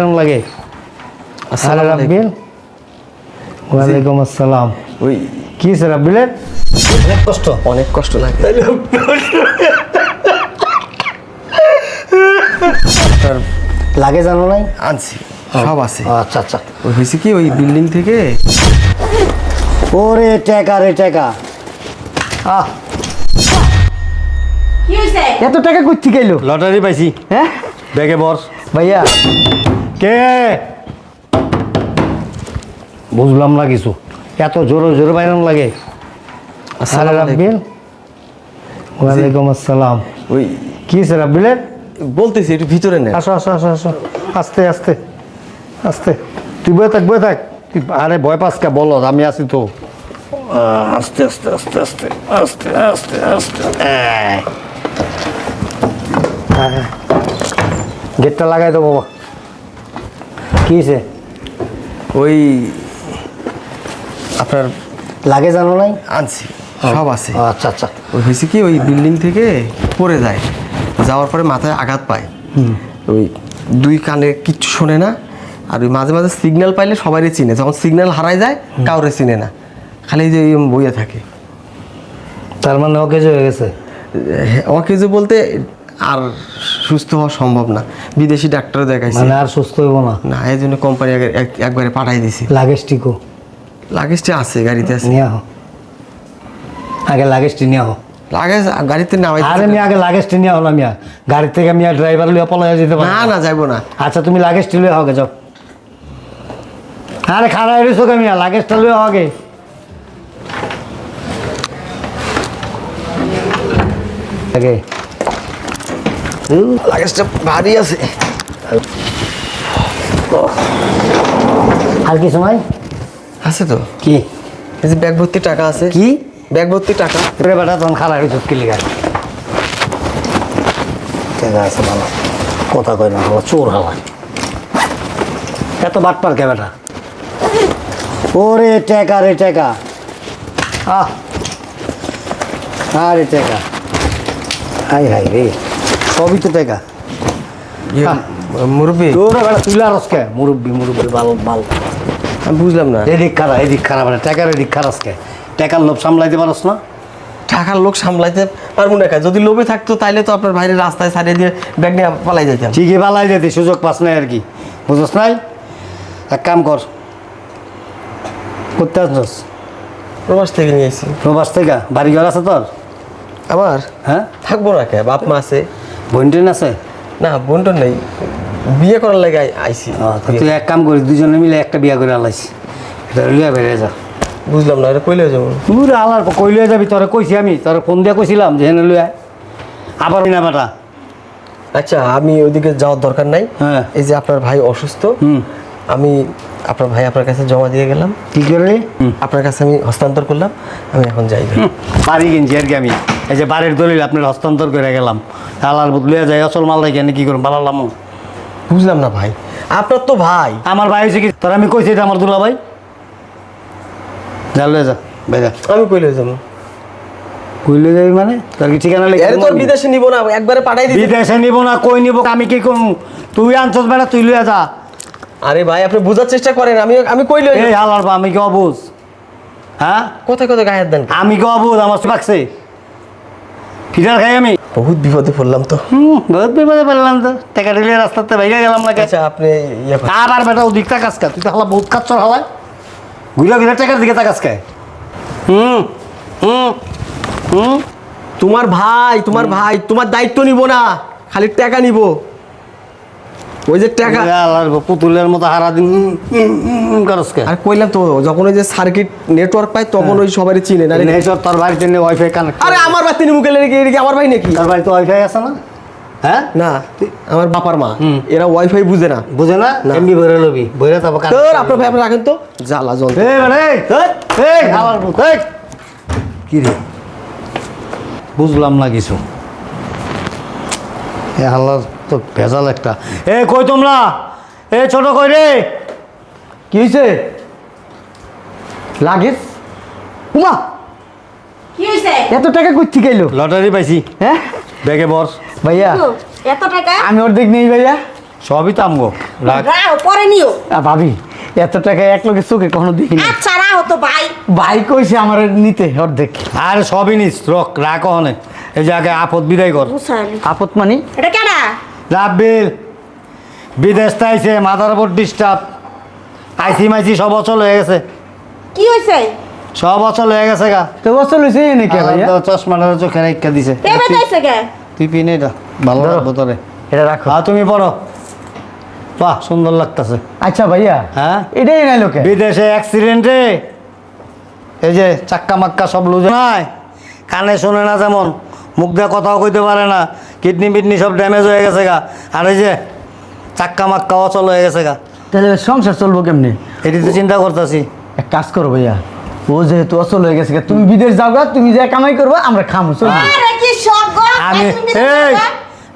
কেমন লাগে? আসসালামু রাব্বিল। ওয়ালাইকুম আসসালাম। ওই। কি রাব্বিলের? অনেক কষ্ট। অনেক কষ্ট লাগে। লাগে জানো নাই? আনছি। সব আছে। আচ্ছা আচ্ছা। ওই হয়েছে কি ওই বিল্ডিং থেকে? ওরে টাকা রে টাকা। আহ। এত টাকা করছি গেল লটারি পাইছি। হ্যাঁ? ব্যাগে বস ভাইয়া। কে? বুঝলাম না কিছু। এত জোরে জোরে বাইরাম লাগে। রাব্বিল। ওয়ালাইকুম আসসালাম। ওই কি আছে রাব্বিলের বলতেছি একটু ভিতরে নেন আসো আসো আসো আসো। আস্তে আস্তে আস্তে। তুই বয়ে থাক বয়ে থাক। আরে ভয় পাস কে? বলো আমি আছি তো। আস্তে আস্তে আস্তে আস্তে আস্তে আস্তে আস্তে। হ্যাঁ, হ্যাঁ। গেটটা লাগাই দেবো বাবা। কি হয়েছে? ওই আপনার লাগে জানো নাই? আনছি সব আছে। আচ্ছা আচ্ছা। ওই হয়েছে কি ওই বিল্ডিং থেকে পড়ে যায় যাওয়ার পরে মাথায় আঘাত পায়। ওই দুই কানে কিচ্ছু শোনে না আর ওই মাঝে মাঝে সিগন্যাল পাইলে সবারই চিনে যখন সিগন্যাল হারায় যায় কাউরে চিনে না। খালি যে বইয়ে থাকে। তার মানে অকেজ হয়ে গেছে? অকেজো বলতে আর সুস্থ হওয়া সম্ভব না। বিদেশি ডাক্তার দেখাইছে। মানে আর সুস্থ হইব না। না এই জন্য কোম্পানি একবারে পাঠাই দিছি। লাগেজটিকো? লাগেজটি আছে গাড়িতে আছে। নিয়ে আগে লাগেজটি নিয়ে আহ লাগেজ গাড়িতে নামাই আরে আমি আগে লাগেজটি নিয়ে হলাম মিয়া। গাড়ি থেকে আমি ড্রাইভার লিয়ে পলাইয়া যেতে পারি। না না যাইবো না। আচ্ছা তুমি লাগেজটি লয়ে হবে যাও। আরে খারাপ এসো কে মিয়া লাগেজটা লয়ে হবে আগে। লাগেজটা ভারী আছে। আর কি সময় আছে তো। কি? এই যে ব্যাগ ভর্তি টাকা আছে। কি? ব্যাগ ভর্তি টাকা। রে বেটা তখন খারাপ এসো কি লিগা আছে ভালো কথা কয় না ভালো চোর হাওয়া এত বাটপার কে বেটা? ওরে টেকা রে টেকা। আহ। আরে টেকা। হাই হাই রে। সবই তো টেকা ইয়ে, হ্যাঁ। মুরব্বী? তোর বেটা তুইলা মুরব্বি মুরব্বি বাল বাল। আমি বুঝলাম না। এদিক খারাপ এদিক খারাপ মানে টেকার এদিক খারাপকে টেকার লোভ সামলাইতে পারস না। টাকার লোক সামলাইতে পারব না। যদি লোভে থাকতো তাহলে তো আপনার বাইরে রাস্তায় ছাড়িয়ে দিয়ে ব্যাগ নিয়ে পালাই যাইতাম। ঠিকই পালাই যেতে সুযোগ পাস নাই আর কি। বুঝছ নাই? এক কাম কর। করতে আসছস প্রবাস থেকে নিয়ে এসেছি প্রবাস থেকে? বাড়ি ঘর আছে তোর? আমার? হ্যাঁ। থাকব না কে? বাপ মা আছে। বোন টোন আছে? না বোনটোন নেই। বিয়ে করার লাগে আই- আইছি। ও, তা তুই এক কাম করিস দুজনে মিলে একটা বিয়া করে আলাইছি। এটা লিয়া বেরিয়ে যা। বুঝলাম না এটা কইলে যাব? তুই আলার কই লিয়ে যাবি? তোরে কইছি আমি তোরে ফোন দিয়ে কইছিলাম যে হেনে লুয়া আবার না বেটা আচ্ছা আমি ওইদিকে যাওয়ার দরকার নাই। হ্যাঁ। এই যে আপনার ভাই অসুস্থ আমি আপনার ভাই আপনার কাছে জমা দিয়ে গেলাম। কি করলি আপনার কাছে আমি হস্তান্তর করলাম আমি এখন যাই। বাড়ি কিনছি আর কি আমি। এই যে বাড়ির দলিল আপনার হস্তান্তর করে গেলাম। আলার বদলে যায় আসল মাল দেখে কি করুন বালালাম বুঝলাম না ভাই। আপনার তো ভাই। আমার ভাই হয়েছে কি? তোর আমি কইছি এটা আমার দুলা ভাই। যা লয়ে যা বেজা আমি কইলে যাব? কইলে যাবি মানে? তোর কি ঠিকানা লেখা এর তো বিদেশে নিব না একবারে পাঠাই দিই বিদেশে নিব না কই নিব আমি কি করব? তুই আনছস বেটা তুই লয়ে যা। আরে ভাই আপনি বোঝার চেষ্টা করেন আমি আমি কইলে এই হালার আমি কি অবুজ হ্যাঁ? কোথায় কোথায় গায়ের দেন? আমি কি অবুজ আমার পাকছে ফিটার খাই আমি? বহুত বিপদে পড়লাম তো। হুম বহুত বিপদে পড়লাম তো। টাকা ঢেলে রাস্তাতে বাইরে গেলাম না আচ্ছা আপনি আর আর আবার বেটা ওদিক তাকাস কা তুই তো হালা বহুত কাজ হালায় ঘুরে ঘুরে টাকার দিকে তাকাস কা? হুম হুম হুম। তোমার ভাই তোমার ভাই তোমার দায়িত্ব নিব না খালি টাকা নিব। ওই যে টাকা পুতুলের মতো হারা দিন করসকে। আর কইলাম তো যখন ওই যে সার্কিট নেটওয়ার্ক পায় তখন ওই সবারই চিনে না নেচর তোর বাড়িতে ওয়াইফাই কানেক্ট আরে আমার ভাই তিনি মুখে লেগে এদিকে আমার ভাই নাকি? তোর বাড়িতে ওয়াইফাই আছে না? হ্যাঁ? না আমার বাপার মা। হুম। এরা ওয়াইফাই বুঝে না। বুঝে না। এমবি ভরে লবি ভরে কানেক্ট তোর আপনার ভাই আপনি রাখেন তো। জ্বালা জল এই মানে এই পুত এই কি রে? বুঝলাম না কিছু। এ হালার তো ভেজাল একটা। এ কই তোমরা? এ ছোট কই রে? কি হয়েছে লাগেজ উমা! কি হয়েছে এত টাকা করছি গেল লটারি পাইছি। হ্যাঁ? ব্যাগে বস ভাইয়া। এত টাকা? আমি অর্ধেক নেই ভাইয়া। সবই তো আমগো। পরে নিও। আ, ভাবি এত টাকা এক লোকের চোখে কখনো দেখিনি আচ্ছা রাও তো ভাই। ভাই কইছে আমার নিতে অর্ধেক আর সবই নিস রক রাখ অনে এই যে আগে আপদ বিদায় কর। আপদ মানি? এটা কেডা রাব্বিল বিদেশ তাইছে মাথার উপর ডিস্টার্ব আইসি মাইসি সব অচল হয়ে গেছে। কি হইছে? সব অচল হয়ে গেছে গা। তো বছর লইছে এনে কে ভাইয়া? আর চশমাটা চোখে রেখা দিছে। তুই পিনে এটা ভালো। লাগবো তোরে। এটা রাখো। হ্যাঁ তুমি পড়ো। বাহ সুন্দর লাগতেছে। আচ্ছা ভাইয়া হ্যাঁ? এটাই নাই লোকে বিদেশে অ্যাক্সিডেন্টে এই যে চাক্কা মাক্কা সব লুজে নাই। কানে শোনে না যেমন মুখ দিয়ে কথাও কইতে পারে না। কিডনি বিডনি সব ড্যামেজ হয়ে গেছে গা। আর এই যে চাক্কা মাক্কা অচল হয়ে গেছে গা। তাহলে সংসার চলবো কেমনে? এটি তো চিন্তা করতেছি। এক কাজ করো ভাইয়া ও যেহেতু অচল হয়ে গেছে তুমি বিদেশ যাও গা, তুমি যা কামাই করবা আমরা খামো চলবো আরে আমি এই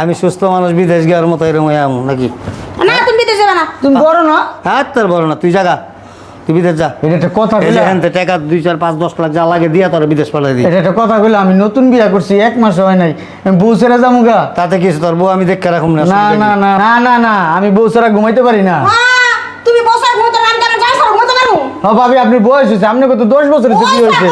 আমি সুস্থ মানুষ বিদেশ গিয়ে মতো এরকম নাকি? না তুমি বিদেশ যাবে না। তুমি বড় না? হ্যাঁ তোর বড় না তুই জাগা তুই বিদেশ যা। এটা একটা কথা কইলা। এখান থেকে টাকা দুই চার পাঁচ দশ লাখ যা লাগে দিয়া তোর বিদেশ পাঠিয়ে দিই। এটা একটা কথা কইলা আমি নতুন বিয়া করছি এক মাস হয় নাই। আমি বউ ছেড়ে যাব গা। তাতে কিছু তোর বউ? আমি দেখে রাখুম না না না না না না না আমি বউ ছাড়া ঘুমাইতে পারি না। হ্যাঁ, তুমি বসার মতো যাই সর মতো ও ভাবি আপনি বয়স হয়েছে আপনি কত দশ বছর হয়েছে? বিয়ে হয়েছে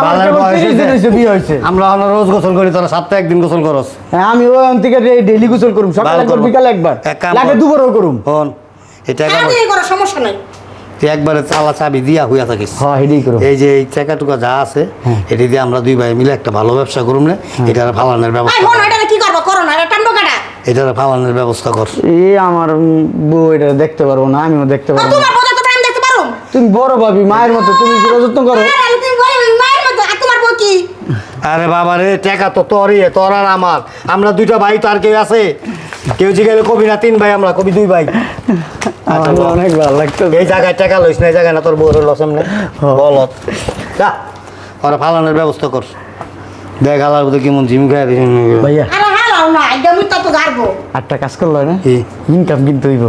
আমার বয়স 30 দিন হয়েছে। হয়েছে বিয়ে হয়েছে? আমরা রোজ গোসল করি তোরা সপ্তাহে একদিন গোসল করস। হ্যাঁ, আমি ওই থেকে ডেইলি গোসল করুম সকালে। বিকালে একবার। লাগে। দুবারও করুম। সারাদিনই করো সমস্যা নাই। তুই একবারে চালা চাবি দিয়া হইয়া থাকিস। হ্যাঁ এই যে এই টাকা টুকা যা আছে এটি দিয়ে আমরা দুই ভাই মিলে একটা ভালো ব্যবসা করুম না এটার ফালানের আই ব্যবস্থা এটা কি করব? করো না এটা টান্ডো ফালানের ব্যবস্থা কর। এই আমার বউ এটা দেখতে পারব না আমিও দেখতে পারব না। তুমি বড় ভাবি মায়ের মতো তুমি যত্ন করো? আরে আমি তুমি বলে মায়ের মতো আর তোমার বউ কি? আরে বাবা রে টাকা তো তোরই তোর আর আমার। আমরা দুইটা ভাই তো আর কেউ আছে? কেউ জিজ্ঞাসা কবি না তিন ভাই আমরা কবি দুই ভাই। অনেক ভালো লাগতো। এই জায়গায় টাকা লইস না এই জায়গায় না তোর বউর লসেম নেই বল যা ওরা ফালানোর ব্যবস্থা কর। দেখ আলার কেমন জিম খাই ভাইয়া। আরে হালাও না এটা তো গারবো। একটা কাজ করল না? ইনকাম কিন্তু হইব?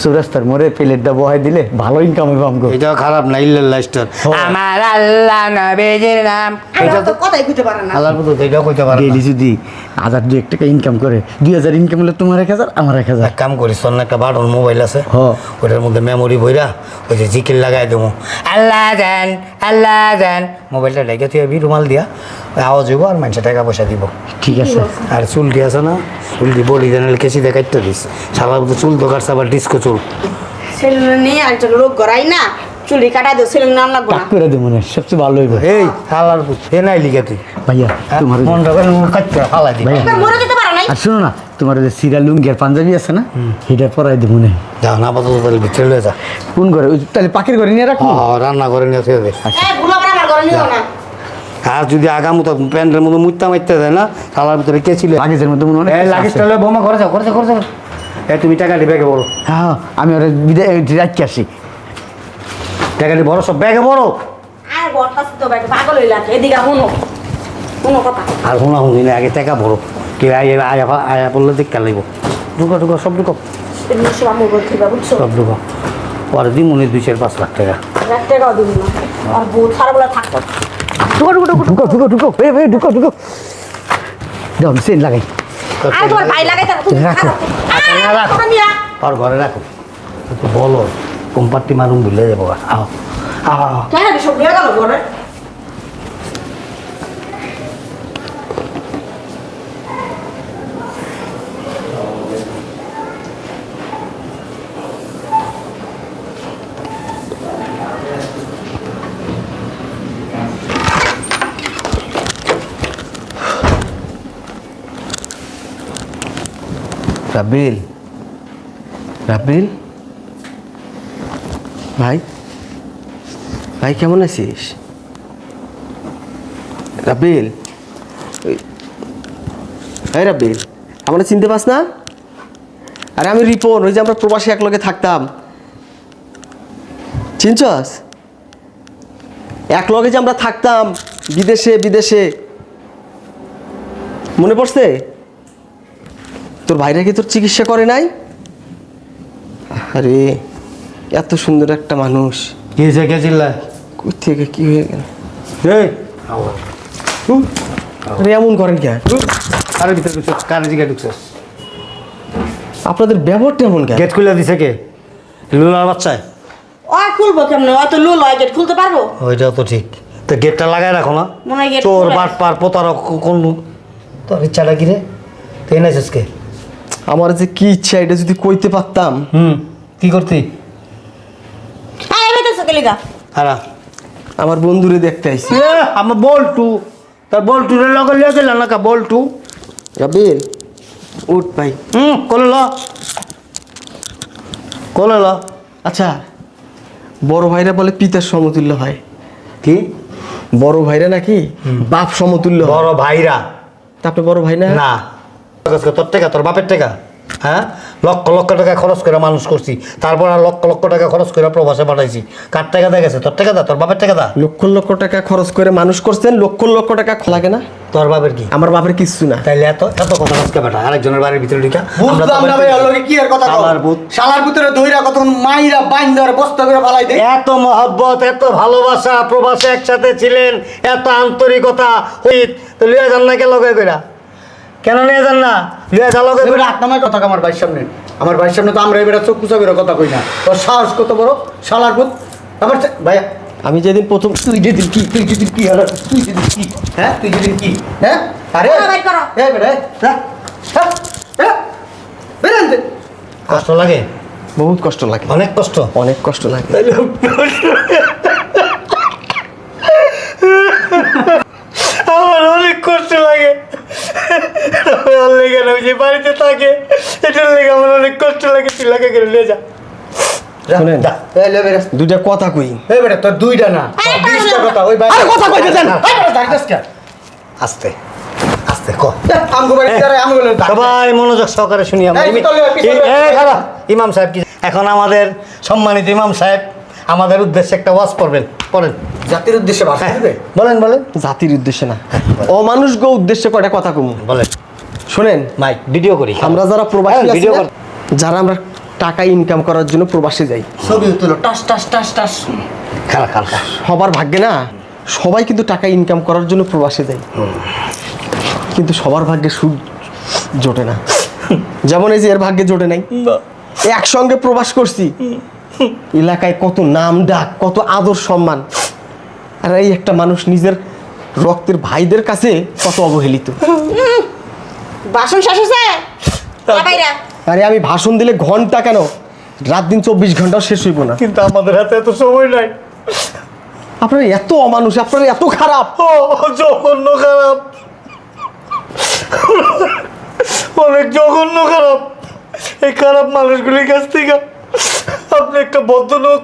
সুরাস্তার মোড়ে প্লেটটা বহাই দিলে ভালো ইনকাম হইব আমগো। এটাও খারাপ না ইল্লাল্লাহ স্টোর আমার আল্লাহ নবীজির নাম। এটা তো কথাই কইতে পারে না। আল্লাহর মতো এটাও কইতে পারে। ডেইলি যদি হাজার দু এক টাকা ইনকাম করে দুই হাজার ইনকাম হলে তোমার এক হাজার আমার এক হাজার। এক কাম করিস তোর একটা বাটন মোবাইল আছে। হ। ওটার মধ্যে মেমোরি বইরা ওই যে জিকির লাগাই দেবো। আল্লাহ জান আল্লাহ জান মোবাইলটা লেগে তুই বি রুমাল দিয়া ওই আওয়াজ হইব আর মানুষের টাকা পয়সা দিব। ঠিক আছে। আর চুল চুলটি আছে না? চুল দিব চ্যানেল কেসি দেখাইতে দিস সারা চুল তো কাটছে আবার ডিস্কো চুল। সেলুনে নিয়ে আরেকটা লোক গড়াই না চুলি কাটা দিও সেলুন নাম লাগবো না। করে দেবো না সবচেয়ে ভালো হইব এই হালার এ নাই লিখে তুই। ভাইয়া? তোমার মন রাখেন মনটা করে কাটতে ফালাই দিই মরে যেতে আর শোনো না তোমার যে সিরা লুঙ্গি আর পাঞ্জাবি আছে না এটা পরাই দেবো না। যাও না আপাতত তাহলে ভিতরে লয়ে যা। কোন ঘরে? ওই তাহলে পাখির ঘরে নিয়ে রাখব? হ্যাঁ, রান্না করে নিয়ে ঘরে নিও না। আর যদি আগামু তো প্যান্টের মধ্যে মুত্তা মারতে দেয় না তালার ভিতরে কে ছিল? লাগেজের মধ্যে মনে হয় এই লাগিস তাহলে বোমা করে যাও করে যাও করে যাও। এই তুমি টাকাটি ব্যাগে বড় হ্যাঁ আমি ওরা বিদায় রাখতে আসি। টাকাটি বড় সব ব্যাগে বড় আর বরটা তো ব্যাগ পাগল হইলা এদিকে শুনো শুনো কথা। আর শোনা শুনি না আগে টাকা বড় কে আয়া আয়া আয়া পড়লে দেখতে লাগব ঢুকো ঢুকো সব ঢুকো। সব ঢুকো। পরে দিই মনে দুই চার পাঁচ লাখ টাকা। ঢুকো ঢুকো ঢুকো ঢুকো। ঢুকো ঢুকো ঢুকো ঢুকো সেন লাগাই। রাখো। আচ্ছা, না, রাখো। আর ঘরে রাখো। বলো কোম্পারটি মারুম ভুলে যাব। গা। আও রাবিল রাবিল ভাই ভাই কেমন আছিস? রাবিল এই রাবিল আমরা চিনতে পাস না? আরে আমি রিপন, ওই যে আমরা প্রবাসী একলগে থাকতাম। চিনছস? একলগে যে আমরা থাকতাম বিদেশে বিদেশে। মনে পড়ছে? তোর ভাইরা কি তোর চিকিৎসা করে নাই? আরে এত সুন্দর একটা মানুষ। কি হয়েছে কে চিল্লায় থেকে কি হয়ে গেল? এই। আরে এমন করেন কে? আরে ভিতরে ঢুকছো? কারে জিগে ঢুকছো? আপনাদের ব্যবহারটা এমন কেন গেট খুলে দিছে কে? লুলার বাচ্চায়? ওই খুলবো কেমনে? ওই তো লুল হয় গেট খুলতে পারব? ওইটাও তো ঠিক। তো গেটটা লাগাই রাখো না। মনে হয় গেট চোর খুলে- বাট পার প্রতারক কোন তোর ইচ্ছাটা কি রে? তুই এনেছিস কে? আমার যে কি ইচ্ছা এটা যদি কইতে পারতাম। হুম কি করতি? হ্যাঁ এবার তো গেলিগা হারা আমার বন্ধুরে দেখতে আইছি। আমার বল্টু। তার বল্টু রে লগে লিয়ে গেল না কা বল্টু? রাবিল উঠ ভাই। হুম কোলে ল। কোলে ল। আচ্ছা বড় ভাইরা বলে পিতার সমতুল্য হয়। কি? বড় ভাইরা নাকি বাপ সমতুল্য বড় ভাইরা। তা আপনি বড় ভাই না? না। তোর টাকা তোর বাপের টাকা? হ্যাঁ? লক্ষ লক্ষ টাকা খরচ করে মানুষ করছি। তারপর আর লক্ষ লক্ষ টাকা খরচ করে প্রবাসে পাঠাইছি। কার টাকা গেছে? তোর টাকা দা তোর বাপের টাকা দা? লক্ষ লক্ষ টাকা খরচ করে মানুষ করছেন লক্ষ লক্ষ টাকা লাগে না? তোর বাপের কি? আমার বাপের কিচ্ছু না। তাইলে এত এত কথা আজকে বেটা আরেকজনের বাড়ির ভিতরে ঢুকা। বুঝলাম না ভাই ওর লগে কি আর কথা কও? শালার ভূত। শালার ভিতরে ধইরা কতক্ষণ মাইরা বাইন বস্তা করে ফালাই দে এত মহব্বত এত ভালোবাসা প্রবাসে একসাথে ছিলেন এত আন্তরিকতা হইত। তো লিয়া যান না কে লগে কইরা? কেন নিয়ে যান না? লিয়া যা লগে এবারে কইরা নামায় কথা আমার ভাইয়ের সামনে। আমার ভাইয়ের সামনে তো আমরা এবারে চোখ কুচাবের কথা কই না। তোর সাহস কত বড়? শালার পুত আবার চে- ভাইয়া আমি যেদিন প্রথম তুই যেদিন কি তুই যেদিন কি হলো তুই যেদিন কি হ্যাঁ? তুই যেদিন কি হ্যাঁ? আরে হ্যাঁ, বের করো। এই বেটা এই, যা। হ্যাঁ, হ্যাঁ, বের কষ্ট লাগে? বহুত কষ্ট লাগে। অনেক কষ্ট। অনেক কষ্ট লাগে আমার অনেক কষ্ট লাগে আমার লেগে না যে বাড়িতে থাকে। এটার লেগে আমার অনেক কষ্ট লাগে তুই লাগে গেলে নিয়ে যা। শুনেন। দুইটা কথা কই? এই বেটা, তোর দুইটা না বিশটা কথা ওই কথা কইতে দেন। আস্তে। আস্তে ক। সবাই মনোযোগ সহকারে শুনি আমরা। ইমাম সাহেব কি এখন আমাদের সম্মানিত ইমাম সাহেব আমাদের উদ্দেশ্যে একটা ওয়াজ করবেন। পড়েন। জাতির উদ্দেশ্যে ভাষণ হ্যাঁ, বলেন বলেন। জাতির উদ্দেশ্যে না। অমানুষ গো উদ্দেশ্যে কয়টা কথা কমু? বলেন। শোনেন মাইক ভিডিও করি। আমরা যারা প্রবাসী হ্যাঁ, আছি ভিডিও যারা আমরা টাকা ইনকাম করার জন্য প্রবাসে যাই। ছবি তুলো টাস টাস টাস টাস। খারাপ খারাপ সবার ভাগ্যে না সবাই কিন্তু টাকা ইনকাম করার জন্য প্রবাসে যায় কিন্তু সবার ভাগ্যে সুদ জোটে না। যেমন এই যে এর ভাগ্যে জোটে নাই। একসঙ্গে প্রবাস করছি। এলাকায় কত নাম ডাক কত আদর সম্মান। আর এই একটা মানুষ নিজের রক্তের ভাইদের কাছে কত অবহেলিত। বাসন শেষ হয়েছে? আরে আমি ভাষণ দিলে ঘণ্টা কেন? রাত দিন চব্বিশ ঘন্টাও শেষ হইব না। কিন্তু আমাদের হাতে এত সময় নাই। আপনারা এত অমানুষ আপনারা এত খারাপ। ও জঘন্য খারাপ। অনেক জঘন্য খারাপ। এই খারাপ মানুষগুলির কাছ থেকে আপনি একটা বদ্ধলোক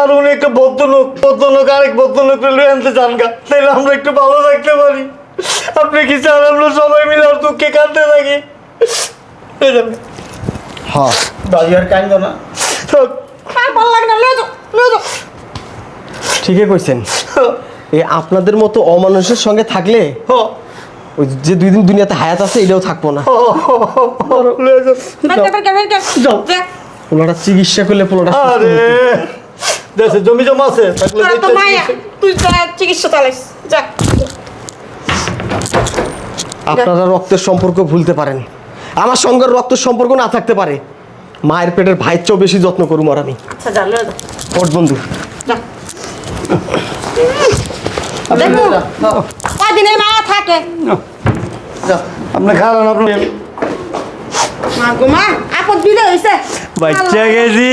আর উনি একটা বদ্ধলোক বদ্ধলোক আরেক বদ্ধলোক লয়ে আনতে চান গা। তাইলে আমরা একটু ভালো থাকতে পারি। আপনি কি চান আমরা সবাই মিলে কাঁদতে থাকি। হ্যাঁ। ভাই আর কাইন্দ না। ভালো লাগে না লয়ে যাও ঠিকই কইছেন। এই আপনাদের মতো অমানুষের সঙ্গে থাকলে ওই যে দুই দিন দুনিয়াতে হায়াত আছে এটাও থাকব না। পোলাটা চিকিৎসা করলে পোলাটা। দেশে জমি জমা আছে তুই চিকিৎসা চালাইস। যা। আপনারা রক্তের সম্পর্ক ভুলতে পারেন। আমার সঙ্গে রক্তের সম্পর্ক না থাকতে পারে। মায়ের পেটের ভাইয়ের চেয়েও বেশি যত্ন করুম আর আমি। আচ্ছা ওট বন্ধু। যা। এই মায়া থাকে। আপনি খারাপ আপনি। মা গো মা আপদ বিদে হইছে। বাচ্চা গেছি।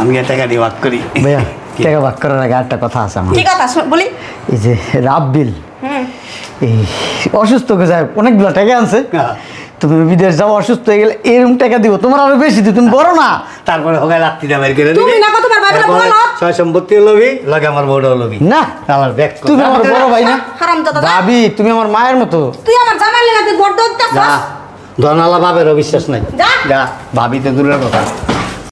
আমি একটা গাড়ি ওয়াক করি। ভাইয়া টাকা ভাগ করার আগে একটা কথা আছে আমার। কি কথা বলি। এই যে রাব্বিল। হুম। এই অসুস্থ হয়ে যায় অনেকগুলো টাকা আনছে। হ্যাঁ। তুমি বিদেশ যাও অসুস্থ হয়ে গেলে এরকম টাকা দিব তোমার আরও বেশি দিও তুমি বড় না। তারপরে হোগায় লাত্তিটা বের করে তুমি। না কতবার বাইরে তারপরে বলো? ছয় সম্পত্তি লবি লাগে আমার বউটাও লবি। না। আমার ব্যাগ তুমি আমার বড় ভাই না। হারাম দাদা ভাবি তুমি আমার মায়ের মতো। তুই আমার জামাই লেগে তুই বড় দৌড় যা। ধনালা বাবেরও বিশ্বাস নাই। যা। যা। ভাবি তো দূরের কথা।